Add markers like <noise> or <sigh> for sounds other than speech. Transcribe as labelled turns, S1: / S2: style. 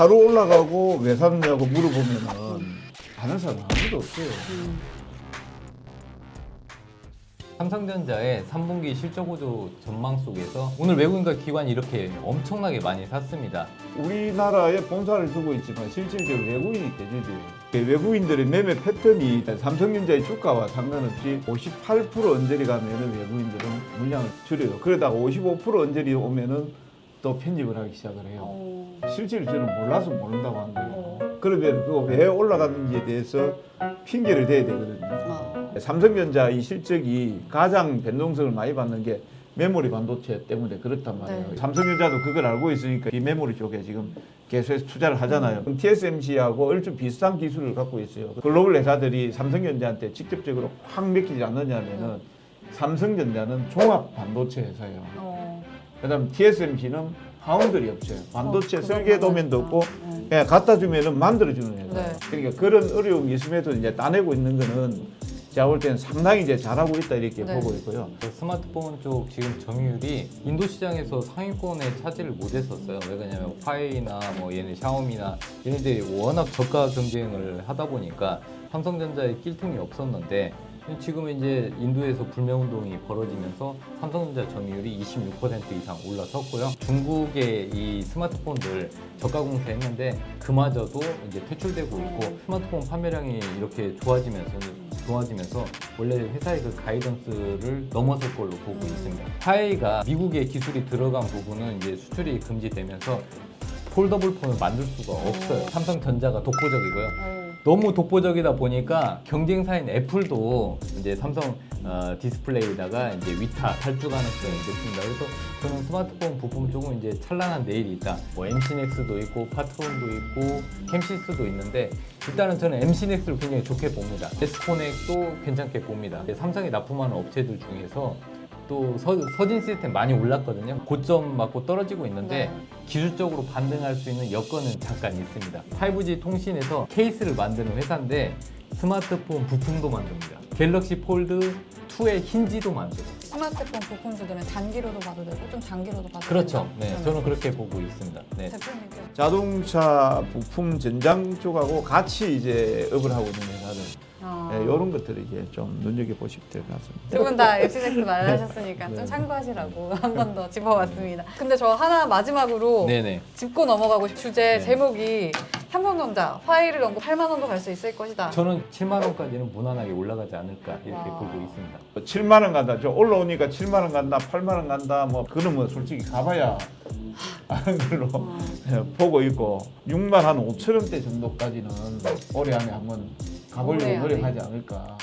S1: 하루 올라가고 왜 샀냐고 물어보면은 아는 사람 아무도 없어요.
S2: 삼성전자의 3분기 실적 호조 전망 속에서 오늘 외국인과 기관이 이렇게 엄청나게 많이 샀습니다.
S1: 우리나라에 본사를 두고 있지만 실질적으로 외국인이 대주주예요. 그 외국인들의 매매 패턴이 삼성전자의 주가와 상관없이 58% 언저리 가면은 외국인들은 물량을 줄여요. 그러다가 55% 언저리 오면은 또 편집을 하기 시작을 해요.
S3: 어.
S1: 실제로 저는 몰라서 모른다고 한 거예요.
S3: 어.
S1: 그러면 그거 왜 올라갔는지에 대해서 핑계를 대야 되거든요.
S3: 어.
S1: 삼성전자 이 실적이 가장 변동성을 많이 받는 게 메모리 반도체 때문에 그렇단 말이에요.
S3: 네.
S1: 삼성전자도 그걸 알고 있으니까 이 메모리 쪽에 지금 계속해서 투자를 하잖아요. 그럼 TSMC하고 얼추 비슷한 기술을 갖고 있어요. 글로벌 회사들이 삼성전자한테 직접적으로 확 맡기지 않느냐면은 삼성전자는 종합 반도체 회사예요.
S3: 어.
S1: 그다음 TSMC는 파운드리 업체예요. 반도체
S3: 어,
S1: 설계 도면도. 없고
S3: 네.
S1: 그냥 갖다 주면은 만들어 주는 회사.
S3: 네.
S1: 그러니까 그런 어려움이 있음에도 이제 따내고 있는 거는 제가 볼 때는 상당히 이제 잘하고 있다 이렇게
S3: 네.
S1: 보고 있고요.
S2: 그 스마트폰 쪽 지금 점유율이 인도 시장에서 상위권에 차지를 못했었어요. 왜 그러냐면 화웨이나 뭐 얘네 샤오미나 얘네들이 워낙 저가 경쟁을 하다 보니까 삼성전자에 낄 틈이 없었는데 지금 이제 인도에서 불매운동이 벌어지면서 삼성전자 점유율이 26% 이상 올라섰고요. 중국의 이 스마트폰들 저가 공세했는데 그마저도 이제 퇴출되고 있고 스마트폰 판매량이 이렇게 좋아지면서 좋아지면서 원래 회사의 그 가이던스를 넘어설 걸로 보고 있습니다. 화웨이가 미국의 기술이 들어간 부분은 이제 수출이 금지되면서 폴더블 폰을 만들 수가 없어요. 삼성전자가 독보적이고요.
S3: 어.
S2: 너무 독보적이다 보니까 경쟁사인 애플도 이제 삼성 어, 디스플레이에다가 이제 위타 탈주 가능성이 높습니다. 그래서 저는 스마트폰 부품 쪽은 이제 찬란한 내일이 있다. 뭐 MC넥스도 있고 파트론도 있고 캠시스도 있는데 일단은 저는 MC넥스를 굉장히 좋게 봅니다. 에스코넥도 괜찮게 봅니다. 삼성이 납품하는 업체들 중에서 또 서, 진 시스템 많이 올랐거든요. 고점 맞고 떨어지고 있는데
S3: 네.
S2: 기술적으로 반등할 수 있는 여건은 잠깐 있습니다. 5G 통신에서 케이스를 만드는 회사인데 스마트폰 부품도 만듭니다. 갤럭시 폴드 2의 힌지도 만들고.
S3: 스마트폰 부품주들은 단기로도 봐도 되고 좀 장기로도 봐도
S2: 그렇죠.
S3: 된다.
S2: 네, 저는. 그렇게 보고 있습니다. 네.
S3: 대표님께서
S1: 자동차 부품 전장 쪽하고 같이 이제 업을 하고 있는 회사들
S3: 어.
S1: 네, 이런 것들을 이제 좀 눈여겨 보시면 될 것 같습니다.
S3: 두 분 다 엑시넥스 말하셨으니까
S1: 네.
S3: 좀 참고하시라고 <laughs> 한 번 더 짚어봤습니다. 근데 저 하나 마지막으로
S2: 네네.
S3: 짚고 넘어가고 싶 주제
S2: 네.
S3: 제목이 삼성전자 화해를 넘고 8만 원도 갈 수 있을 것이다.
S2: 저는 7만 원까지는 무난하게 올라가지 않을까 이렇게
S3: 와.
S2: 보고 있습니다.
S1: 7만 원 간다. 저 올라오니까 7만 원 간다, 8만 원 간다. 뭐 그런 뭐 솔직히 가봐야 아는 걸로 예, <laughs> 보고 있고 6만 한 5천 원대 정도까지는 올해 안에 한번 가보려고
S3: 안에.
S1: 노력하지 않을까.